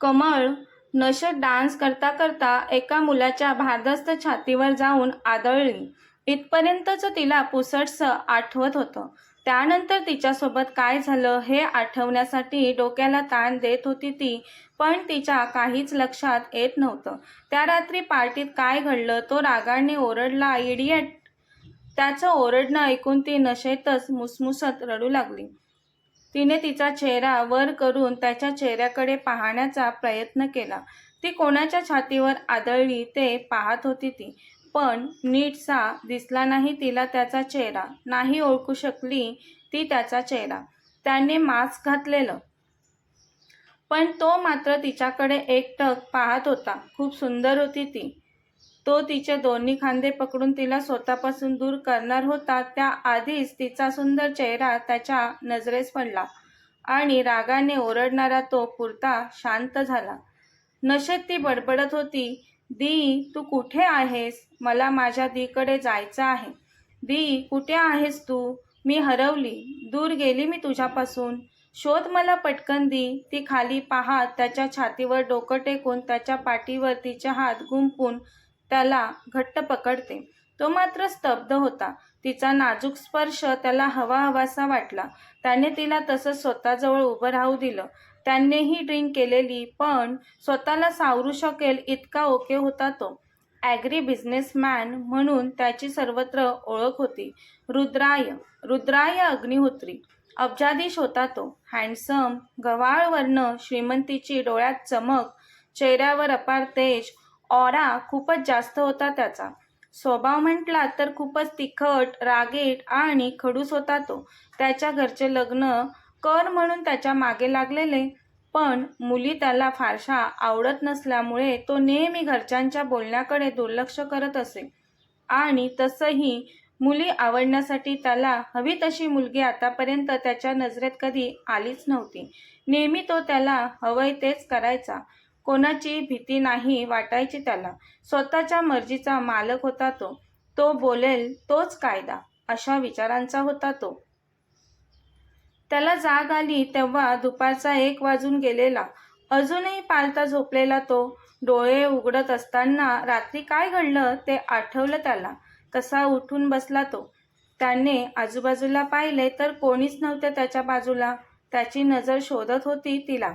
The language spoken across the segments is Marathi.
कमळ नशत डान्स करता करता एका मुलाच्या भारदस्त छातीवर जाऊन आदळली. इथपर्यंतच तिला पुसटसं आठवत होतं. त्यानंतर तिच्यासोबत काय झालं हे आठवण्यासाठी डोक्याला ताण देत होती ती पण तिच्या काहीच लक्षात येत नव्हतं. त्या रात्री पार्टीत काय घडलं तो रागाने ओरडला इडियट. त्याचं ओरडणं ऐकून ती नशेतच मुसमुसत रडू लागली. तिने तिचा चेहरा वर करून त्याच्या चेहऱ्याकडे पाहण्याचा प्रयत्न केला. ती कोणाच्या छातीवर आदळली ते पाहत होती ती. पण नीटसा दिसला नाही तिला त्याचा चेहरा. नाही ओळखू शकली ती त्याचा चेहरा. त्याने मास्क घातलेलं. पण तो मात्र तिच्याकडे एकटक पाहत होता. खूप सुंदर होती ती. तो तिचे दोन्ही खांदे पकडून तिला स्वतःपासून दूर करणार होता त्याआधीच तिचा सुंदर चेहरा त्याच्या नजरेस पडला आणि रागाने ओरडणारा तो पुरता शांत झाला. नशेत ती बडबडत होती दी तू कुठे आहेस? मला माझ्या दीकडे जायचं आहे. दी कुठे आहेस तू? मी हरवली. दूर गेली मी तुझ्यापासून. शोध मला पटकन दी. ती खाली पाहात त्याच्या छातीवर डोकं टेकून त्याच्या पाठीवर तिचे हात गुंपून त्याला घट्ट पकडते. तो मात्र स्तब्ध होता. तिचा नाजूक स्पर्श त्याला हवा हवासा वाटला. त्याने तिला तसं स्वतःजवळ उभं राहू दिलं. त्यांनीही ड्रिंक केलेली पण स्वतःला सावरू शकेल इतका ओके होता तो. ॲग्री बिझनेसमॅन म्हणून त्याची सर्वत्र ओळख होती. रुद्राय रुद्राय अग्निहोत्री. अब्जाधीश होता तो. हँडसम गव्हाळ वर्ण श्रीमंतीची डोळ्यात चमक चेहऱ्यावर अपार तेज ऑरा खूपच जास्त होता त्याचा. स्वभाव म्हटला तर खूपच तिखट रागेट आणि खडूस होता तो. त्याच्या घरचे लग्न कर म्हणून त्याच्यामागे लागलेले. पण मुली त्याला फारशा आवडत नसल्यामुळे तो नेहमी घरच्यांच्या बोलण्याकडे दुर्लक्ष करत असे. आणि तसंही मुली आवडण्यासाठी त्याला हवी तशी मुलगी आतापर्यंत त्याच्या नजरेत कधी आलीच नव्हती. नेहमी तो त्याला हवंय तेच करायचा. कोणाची भीती नाही वाटायची त्याला. स्वतःच्या मर्जीचा मालक होता तो. तो बोलेल तोच कायदा. अशा विचारांचा होता तो. त्याला जाग आली तेव्हा दुपारचा एक वाजून गेलेला. अजूनही पालता झोपलेला तो. डोळे उघडत असताना रात्री काय घडलं ते आठवलं त्याला. तसा उठून बसला तो. त्याने आजूबाजूला पाहिले तर कोणीच नव्हते त्याच्या बाजूला. त्याची नजर शोधत होती तिला.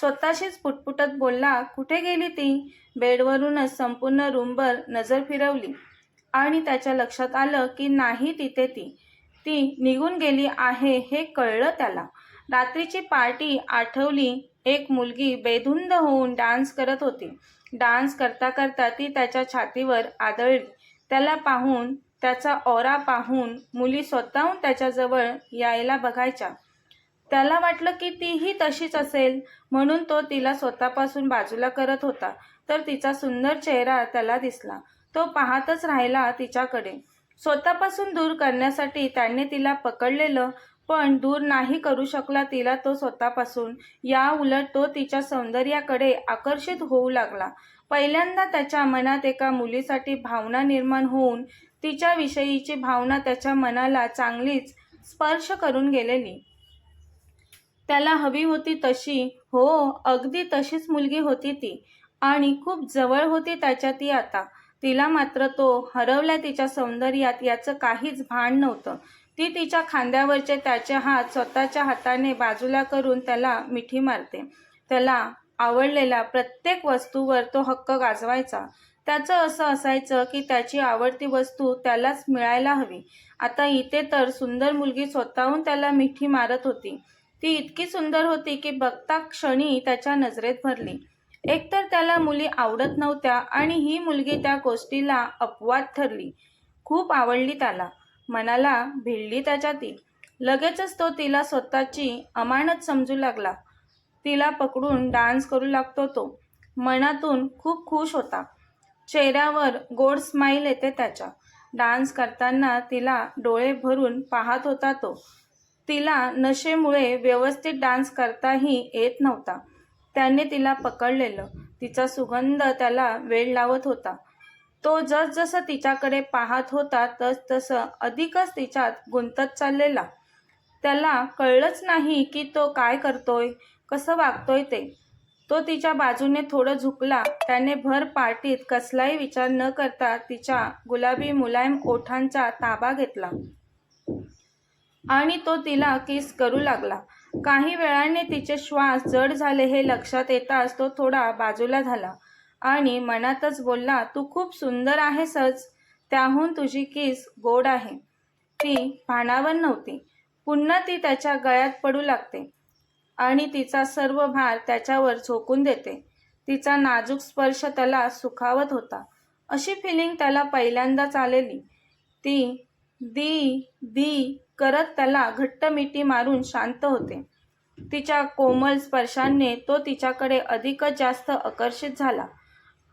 स्वतःशीच पुटपुटत बोलला कुठे गेली ती? बेडवरूनच संपूर्ण रूमभर नजर फिरवली. आणि त्याच्या लक्षात आलं की नाही तिथे ती. ती निघून गेली आहे हे कळलं त्याला. रात्रीची पार्टी आठवली. एक मुलगी बेधुंद होऊन डान्स करत होती. डान्स करता करता ती त्याच्या छातीवर आदळली. त्याला पाहून त्याचा ओरा पाहून मुली स्वतःहून त्याच्याजवळ यायला बघायच्या. त्याला वाटलं की तीही तशीच असेल. म्हणून तो तिला स्वतःपासून बाजूला करत होता. तर तिचा सुंदर चेहरा त्याला दिसला. तो पाहतच राहिला तिच्याकडे. स्वतःपासून दूर करण्यासाठी त्याने तिला पकडलेलं पण दूर नाही करू शकला तिला तो स्वतःपासून. या उलट तो तिच्या सौंदर्याकडे आकर्षित होऊ लागला. पहिल्यांदा त्याच्या मनात एका मुलीसाठी भावना निर्माण होऊन तिच्याविषयीची भावना त्याच्या मनाला चांगलीच स्पर्श करून गेलेली. त्याला हवी होती तशी. हो अगदी तशीच मुलगी होती ती. आणि खूप जवळ होती त्याच्या ती आता. तिला मात्र तो हरवल्या तिच्या सौंदर्यात याचं काहीच भान नव्हतं. ती तिच्या खांद्यावरचे त्याचे हात स्वतःच्या हाताने बाजूला करून त्याला मिठी मारते. त्याला आवडलेल्या प्रत्येक वस्तूवर तो हक्क गाजवायचा. त्याचं असं असायचं की त्याची आवडती वस्तू त्यालाच मिळायला हवी. आता इथे तर सुंदर मुलगी स्वतःहून त्याला मिठी मारत होती. ती इतकी सुंदर होती की बघता क्षणी त्याच्या नजरेत भरली. एकतर त्याला मुली आवडत नव्हत्या आणि ही मुलगी त्या गोष्टीला अपवाद ठरली. खूप आवडली त्याला. मनाला भिडली त्याच्या ती लगेचच तो तिला स्वतःची अमानत समजू लागला. तिला पकडून डान्स करू लागतो तो. मनातून खूप खुश होता. चेहऱ्यावर गोड स्माईल येते त्याच्या. डान्स करताना तिला डोळे भरून पाहत होता तो. तिला नशेमुळे व्यवस्थित डान्स करताही येत नव्हता. त्याने तिला पकडलेलं. तिचा सुगंध त्याला वेळ लावत होता. तो जसजसं तिच्याकडे पाहत होता तस तसं अधिकच तिच्यात गुंतत चाललेला. त्याला कळलंच नाही की तो काय करतोय कसं वागतोय ते. तो तिच्या बाजूने थोडं झुकला. त्याने भर पार्टीत कसलाही विचार न करता तिच्या गुलाबी मुलायम ओठांचा ताबा घेतला. आणि तो तिला किस करू लागला. काही वेळाने तिचे श्वास जड झाले हे लक्षात येताच तो थोडा बाजूला झाला आणि मनातच बोलला तू खूप सुंदर आहेसच त्याहून तुझी किस गोड आहे. ती भानावर नव्हती. पुन्हा ती त्याच्या गळ्यात पडू लागते आणि तिचा सर्व भार त्याच्यावर झोकून देते. तिचा नाजूक स्पर्श त्याला सुखावत होता. अशी फिलिंग त्याला पहिल्यांदाच आलेली. ती दी दी करत त्याला घट्ट मिठी मारून शांत होते. तिच्या कोमल स्पर्शाने तो तिच्याकडे अधिकच जास्त आकर्षित झाला.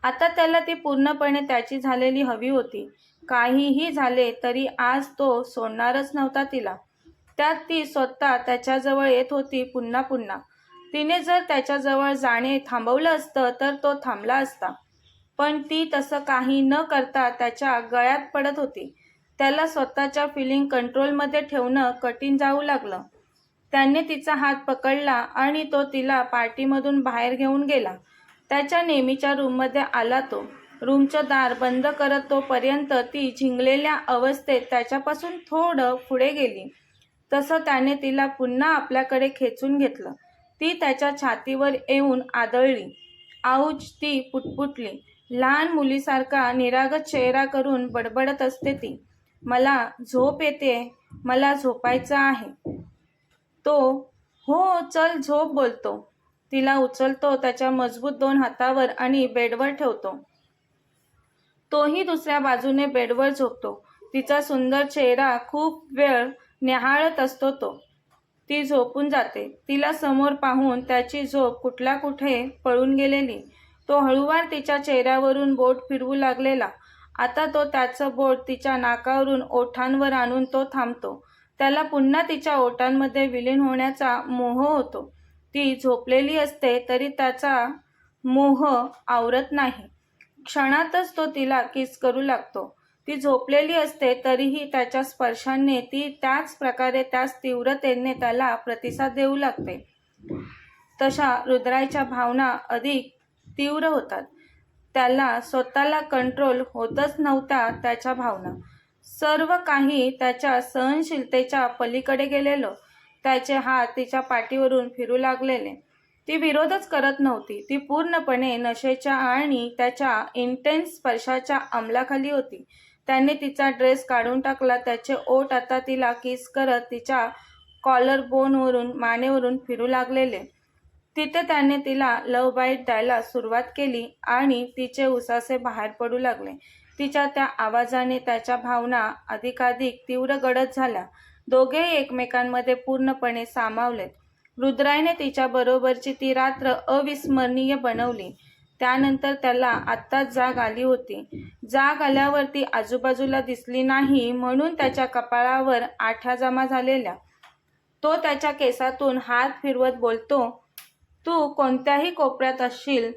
आता त्याला ती पूर्णपणे त्याची झालेली हवी होती. काहीही झाले तरी आज तो सोडणारच नव्हता तिला. त्यात ती स्वतः त्याच्याजवळ येत होती पुन्हा पुन्हा. तिने जर त्याच्याजवळ जाणे थांबवलं असतं तर तो थांबला असता. पण ती तसं काही न करता त्याच्या गळ्यात पडत होती. त्याला स्वतःच्या फिलिंग कंट्रोलमध्ये ठेवणं कठीण जाऊ लागलं. त्याने तिचा हात पकडला आणि तो तिला पार्टीमधून बाहेर घेऊन गेला. त्याच्या नेहमीच्या रूममध्ये आला तो. रूमचं दार बंद करत तोपर्यंत ती झिंगलेल्या अवस्थेत त्याच्यापासून थोडं पुढे गेली. तसं त्याने तिला पुन्हा आपल्याकडे खेचून घेतलं. ती त्याच्या छातीवर येऊन आदळली. आऊच ती पुटपुटली. लहान मुलीसारखा निरागत चेहरा करून बडबडत असते ती. मला झोप येते मला झोपायचं आहे. तो हो चल झोप बोलतो. तिला उचलतो त्याच्या मजबूत दोन हातावर आणि बेडवर ठेवतो. तोही दुसऱ्या बाजूने बेडवर झोपतो. तिचा सुंदर चेहरा खूप वेळ न्याहाळत असतो तो. ती झोपून जाते. तिला समोर पाहून त्याची झोप कुठल्या कुठे पळून गेलेली. तो हळूवार तिच्या चेहऱ्यावरून बोट फिरवू लागलेला. आता तो त्याचं बोट तिच्या नाकावरून ओठांवर आणून तो थांबतो. त्याला पुन्हा तिच्या ओठांमध्ये विलीन होण्याचा मोह होतो. ती झोपलेली असते तरी त्याचा मोह आवरत नाही. क्षणातच तो तिला किस करू लागतो. ती झोपलेली असते तरीही त्याच्या स्पर्शाने ती त्याच प्रकारे त्याच तीव्रतेने त्याला प्रतिसाद देऊ लागते. तशा रुद्राईच्या भावना अधिक तीव्र होतात. त्याला स्वतःला कंट्रोल होतच नव्हता त्याच्या भावना. सर्व काही त्याच्या सहनशीलतेच्या पलीकडे गेलेलं. त्याचे हात तिच्या पाठीवरून फिरू लागलेले. ती विरोधच करत नव्हती. ती पूर्णपणे नशेच्या आणि त्याच्या इंटेन्स स्पर्शाच्या अंमलाखाली होती. त्याने तिचा ड्रेस काढून टाकला. त्याचे ओठ आता तिला किस करत तिच्या कॉलर बोनवरून मानेवरून फिरू लागलेले. तिथे त्याने तिला लव बाईट द्यायला सुरुवात केली आणि तिचे उसासे बाहेर पडू लागले. तिच्या त्या आवाजाने त्याच्या भावना अधिकाधिक तीव्र गडद झाल्या. दोघेही एकमेकांमध्ये पूर्णपणे सामावलेत. रुद्रायने तिच्याबरोबरची ती रात्र अविस्मरणीय बनवली. त्यानंतर त्याला आत्ताच जाग आली होती. जाग आल्यावर ती आजूबाजूला दिसली नाही म्हणून त्याच्या कपाळावर आठ्या जमा झालेल्या. तो त्याच्या केसातून हात फिरवत बोलतो तू कोणत्याही कोपऱ्यात असशील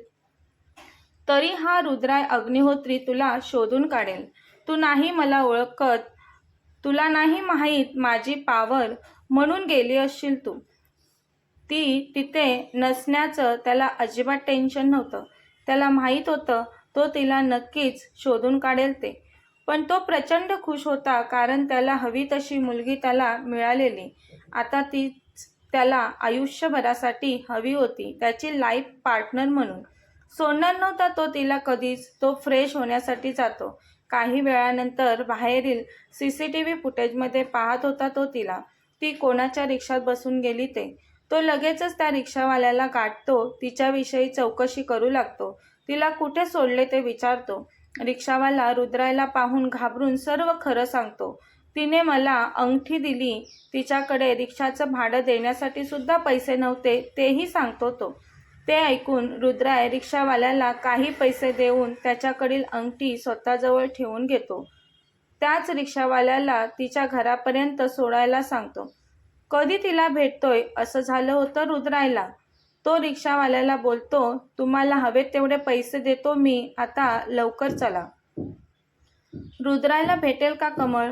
तरी हा रुद्राय अग्निहोत्री तुला शोधून काढेल. तू नाही मला ओळखत तुला नाही माहीत माझी पावर म्हणून गेली असशील तू. ती तिथे नसण्याचं त्याला अजिबात टेन्शन नव्हतं. त्याला माहीत होतं तो तिला नक्कीच शोधून काढेल ते. पण तो प्रचंड खुश होता कारण त्याला हवी तशी मुलगी त्याला मिळालेली. आता ती त्याला आयुष्यभरासाठी हवी होती त्याची लाईफ पार्टनर म्हणून. सोडणार नव्हता तो तिला कधीच तो फ्रेश होण्यासाठी जातो. काही वेळानंतर बाहेरील सी सी टी व्ही फुटेजमध्ये पाहत होता तो तिला. ती कोणाच्या रिक्षात बसून गेली ते. तो लगेचच त्या रिक्षावाल्याला गाठतो तिच्याविषयी चौकशी करू लागतो. तिला कुठे सोडले ते विचारतो. रिक्षावाला रुद्रायला पाहून घाबरून सर्व खरं सांगतो. तिने मला अंगठी दिली. तिच्याकडे रिक्षाचं भाडं देण्यासाठी सुद्धा पैसे नव्हते तेही सांगतो तो. ते ऐकून रुद्राय रिक्षावाल्याला काही पैसे देऊन त्याच्याकडील अंगठी स्वतःजवळ ठेवून घेतो. त्याच रिक्षावाल्याला तिच्या घरापर्यंत सोडायला सांगतो. कधी तिला भेटतोय? असं झालं होतं रुद्रायला. तो रिक्षावाल्याला बोलतो तुम्हाला हवेत तेवढे पैसे देतो मी आता लवकर चला. रुद्रायला भेटेल का कमळ?